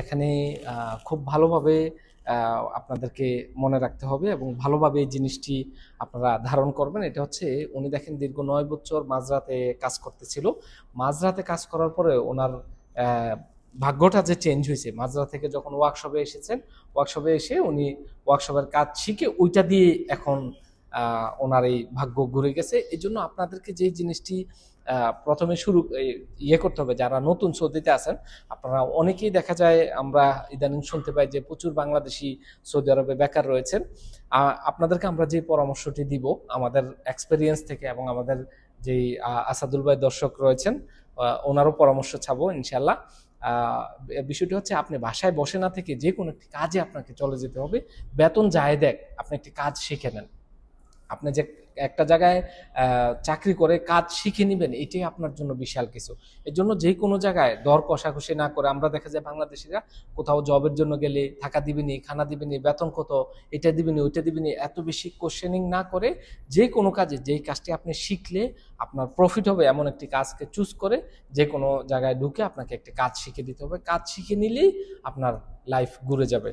এখানে খুব ভালোভাবে আপনাদেরকে মনে রাখতে হবে এবং ভালোভাবে এই জিনিসটি আপনারা ধারণ করবেন। এটা হচ্ছে, উনি দেখেন দীর্ঘ নয় বছর মাঝরাতে কাজ করতেছিল। মাঝরাতে কাজ করার পরে ওনার ভাগ্যটা যে চেঞ্জ হয়েছে। মাঝরাত থেকে যখন ওয়ার্কশপে এসেছেন ওয়ার্কশপে এসে উনি ওয়ার্কশপের কাজ শিখে ওইটা দিয়ে এখন ওনার এই ভাগ্য ঘুরে গেছে। এই জন্য আপনাদেরকে যে জিনিসটি প্রথমে শুরু ইয়ে করতে হবে, যারা নতুন সৌদিতে আছেন, আপনারা অনেকেই দেখা যায় আমরা ইদানিং শুনতে পাই যে প্রচুর বাংলাদেশি সৌদি আরবে বেকার রয়েছেন। আপনাদেরকে আমরা যে পরামর্শটি দিব, আমাদের এক্সপেরিয়েন্স থেকে এবং আমাদের যেই আসাদুল ভাই দর্শক রয়েছেন ওনারও পরামর্শ চাবো ইনশাল্লাহ বিষয়টি হচ্ছে, আপনি বাসায় বসে না থেকে যে কোনো একটি কাজে আপনাকে চলে যেতে হবে। বেতন যায় দেখ আপনি একটি কাজ শিখে নেন। আপনি যে একটা জায়গায় চাকরি করে কাজ শিখে নেবেন, এটাই আপনার জন্য বিশাল কিছু। এর জন্য যে কোনো জায়গায় দর কষাকষি না করে আমরা দেখা যায় বাংলাদেশিরা কোথাও জবের জন্য গেলে টাকা দিবেনি, খানা দিবেনি, বেতন কত, এটা দিবেনি, ওইটা দিবেনি, এত বেশি কোশ্চেনিং না করে যে কোনো কাজে যেই কাজটি আপনি শিখলে আপনার প্রফিট হবে এমন একটি কাজকে চুজ করে যে কোনো জায়গায় ঢুকে আপনাকে একটি কাজ শিখে দিতে হবে। কাজ শিখে নিলেই আপনার লাইফ ঘুরে যাবে।